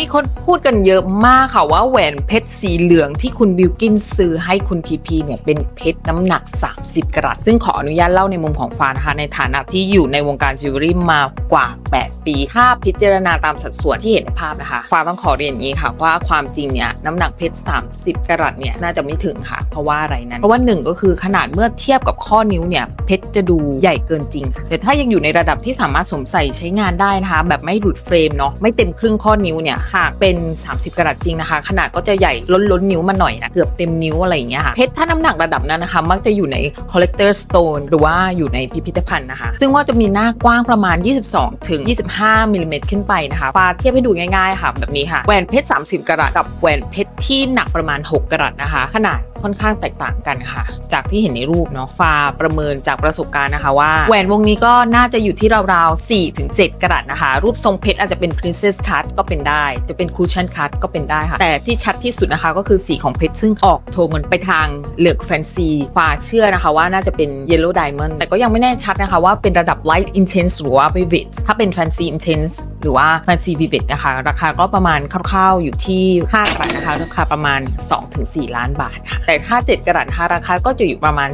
มีคนพูดกันเยอะมากค่ะว่าแหวนเพชรสีเหลืองที่คุณบิวกินซื้อให้คุณพีพีเนี่ยเป็นเพชรน้ำหนัก 30 กรัตซึ่งขออนุญาตเล่าในมุมของฟ้านะคะ ในฐานะที่อยู่ในวงการจิวเวลรี่มากว่า 8 ปี ถ้าพิจารณาตามสัดส่วนที่เห็นในภาพนะคะ ฟ้าต้องขอเรียนอย่างนี้ค่ะ ว่าความจริงเนี่ยน้ำหนักเพชร 30 กรัตเนี่ยน่าจะไม่ถึงค่ะ เพราะว่าอะไรนั้น เพราะว่าหนึ่งก็คือขนาดเมื่อเทียบกับข้อนิ้วเนี่ยเพชรจะดูใหญ่เกินจริงค่ะแต่ถ้ายังอยู่ในระดับที่สามารถสวมใส่ใช้งานได้นะคะแบบไม่หลุดเฟรมเนาะไม่เต็มครึ่งข้อนิ้วเนี่ยหากเป็น 30 กรัตจริงนะคะ ขนาดก็จะใหญ่ล้นล้นนิ้วมาหน่อยนะเกือบเต็มนิ้วอะไรอย่างเงี้ยค่ะเพชรถ้าน้ำหนักระดับนั้นนะคะ มักจะอยู่ใน collector stone หรือว่าอยู่ในพิพิธภัณฑ์นะคะ ซึ่งว่าจะมีหน้ากว้างประมาณ 22 ถึง 25มิลลิเมตรขึ้นไปนะคะฟาเทียบให้ดูง่ายๆค่ะ แบบนี้ค่ะแหวนเพชร 30 กรัตกับแหวนเพชรที่หนักประมาณ 6 กรัตนะคะ ขนาดค่อนข้างแตกต่างกันค่ะ จากที่เห็นในรูปเนาะฟาประเมินจากประสบการณ์นะคะว่าแหวนวงนี้ก็น่าจะอยู่ที่ราวๆ4ถึง7กรัตนะคะ รูปทรงเพชรอาจจะเป็น princess cut ก็เป็นได้ จะเป็น cushion cut ก็เป็นได้ค่ะ แต่ที่ชัดที่สุดนะคะก็คือสีของเพชรซึ่งออกโทนไปทางเหลืองแฟนซีฟาเชื่อนะคะว่าน่าจะเป็น yellow diamond แต่ก็ยังไม่แน่ชัดนะคะว่าเป็นระดับ light intense หรือว่า vivid ถ้าเป็น fancy intense รือว่า fancy vivid นะคะ ราคาก็ประมาณคร่าวๆอยู่ที่5กรัตนะคะ ราคาประมาณ 2-4 ล้านบาทค่ะแต่ถ้า 7กรัตนะคะราคาก็จะอยู่ประมาณ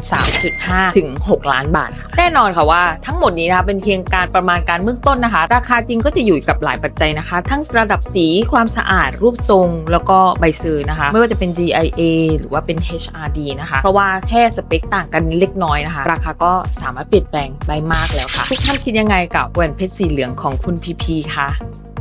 3.5 ถึง 6 ล้านบาทค่ะแน่นอนค่ะว่าทั้งหมดนี้นะคะเป็นเพียงการประมาณการเบื้องต้นนะคะ ราคาจริงก็จะอยู่กับหลายปัจจัยนะคะ ทั้งระดับสีความสะอาดรูปทรง แล้วก็ใบซื้อนะคะ ไม่ว่าจะเป็น GIA หรือว่าเป็น HRD นะคะ เพราะว่าแค่สเปคต่างกันเล็กน้อยนะคะ ราคาก็สามารถเปลี่ยนแปลงได้มากแล้วค่ะทุกท่านคิดยังไงกับแหวนเพชรสีเหลืองของคุณพีพีคะคะ